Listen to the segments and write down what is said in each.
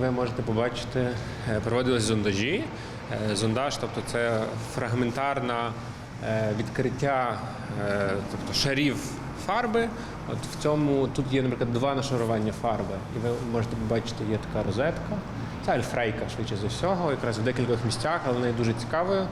Ви можете побачити, е, проводились зондажі. Е, Зондаж, тобто це фрагментарне відкриття е, тобто шарів фарби. От в цьому тут є, наприклад, два нашарування фарби. І ви можете побачити, є така розетка. Це альфрейка, швидше за всього, якраз в декількох місцях, але вона є дуже цікавою.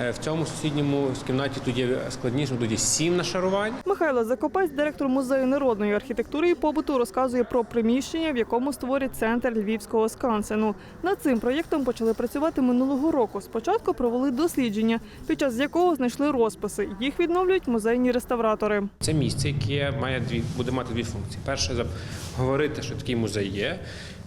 Е, В цьому сусідньому в кімнаті тут є складніше, тут є сім нашарувань. Михайло Закопець, директор музею народної архітектури і побуту, розказує про приміщення, в якому створять центр львівського скансену. Над цим проєктом почали працювати минулого року. Спочатку провели дослідження, під час якого знайшли розписи. Їх відновлюють музейні реставратори. Це місце, яке має дві буде мати дві функції. Перше говорити, що такий музей є.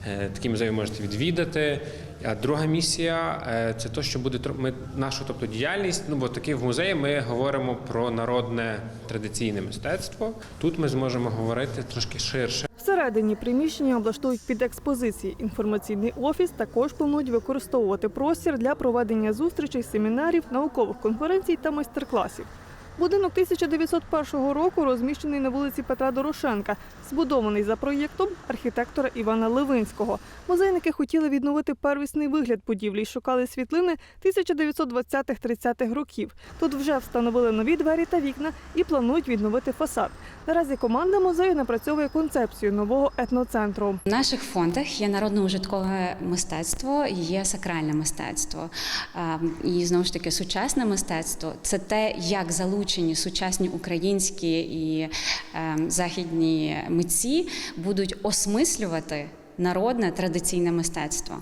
е, Такий музей ви можете відвідати. А друга місія е, це те, що буде ми нашу, тобто діяльність. Ну бо таки в музеї ми говоримо про народне традиційне мистецтво. Тут ми зможемо говорити трошки ширше. Всередині приміщення облаштують під експозиції. Інформаційний офіс також планують використовувати простір для проведення зустрічей, семінарів, наукових конференцій та майстер-класів. Будинок 1901 року розміщений на вулиці Петра Дорошенка, збудований за проєктом архітектора Івана Левинського. Музейники хотіли відновити первісний вигляд будівлі і шукали світлини 1920-30-х років. Тут вже встановили нові двері та вікна і планують відновити фасад. Наразі команда музею напрацьовує концепцію нового етноцентру. В наших фондах є народно-ужиткове мистецтво, є сакральне мистецтво. І знову ж таки, сучасне мистецтво це те, як залучені сучасні українські і е, західні митці будуть осмислювати народне традиційне мистецтво.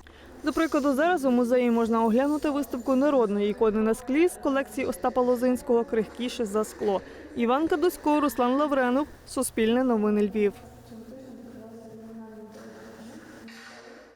До прикладу, зараз у музеї можна оглянути виставку народної ікони на склі з колекції Остапа Лозинського «Крихкіше за скло. Іван Кадусько, Руслан Лавренов, Суспільне новини Львів.